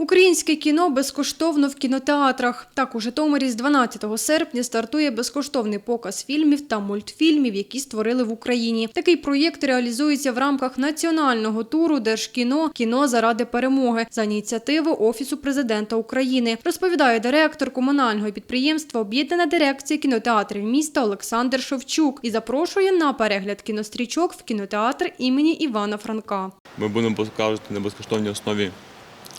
Українське кіно безкоштовно в кінотеатрах. Так, у Житомирі з 12 серпня стартує безкоштовний показ фільмів та мультфільмів, які створили в Україні. Такий проєкт реалізується в рамках національного туру Держкіно Кіно заради перемоги за ініціативи Офісу президента України. Розповідає директор комунального підприємства Об'єднана дирекція кінотеатрів міста Олександр Шевчук і запрошує на перегляд кінострічок в кінотеатр імені Івана Франка. Ми будемо показувати на безкоштовній основі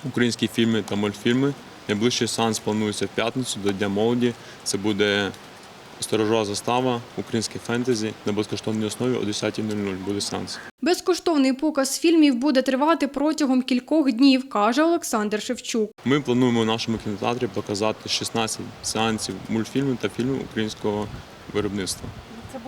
українські фільми та мультфільми. Найближчий сеанс планується в п'ятницю до Дня молоді. Це буде сторожова застава, українське фентезі на безкоштовній основі о 10.00 буде сеанс. Безкоштовний показ фільмів буде тривати протягом кількох днів, каже Олександр Шевчук. Ми плануємо в нашому кінотеатрі показати 16 сеансів мультфільмів та фільмів українського виробництва.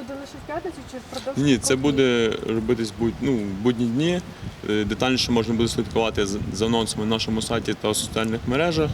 Буде лише в п'ятницю чи впродовж? Ні, це буде робитись будь, ну, будні дні. Е, Детальніше можна буде слідкувати з- за анонсами на нашому сайті та у соціальних мережах.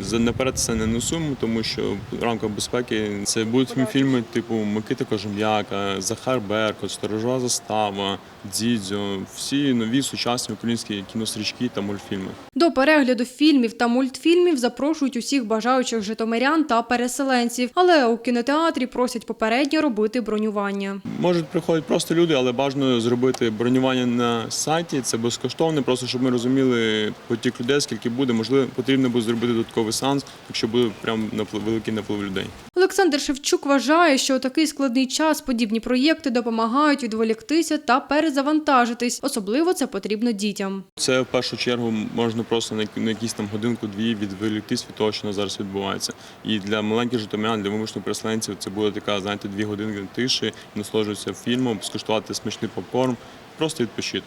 За- Наперед це не несуємо, тому що в рамках безпеки це будуть фільми типу Микита Кожем'яка, Захар Беркут, Сторожова застава, Дзідзьо, всі нові сучасні українські кінострічки та мультфільми. До перегляду фільмів та мультфільмів запрошують усіх бажаючих житомирян та переселенців, але у кінотеатрі просять попередньо робити бронювання. Можуть приходити просто люди, але бажано зробити бронювання на сайті. Це безкоштовно, просто щоб ми розуміли потік людей, скільки буде. Можливо, потрібно буде зробити додатковий сеанс, якщо буде прям наплив, великий наплив людей. Олександр Шевчук вважає, що у такий складний час подібні проєкти допомагають відволіктися та перезавантажитись. Особливо це потрібно дітям. Це в першу чергу можна просто на якісь там годинку-дві відволіктись від того, що на зараз відбувається. І для маленьких житомирян, для вимушених переселенців, це буде така, знаєте, дві години тиші, насолоджуватися фільмом, скуштувати смачний попкорн, просто відпочити.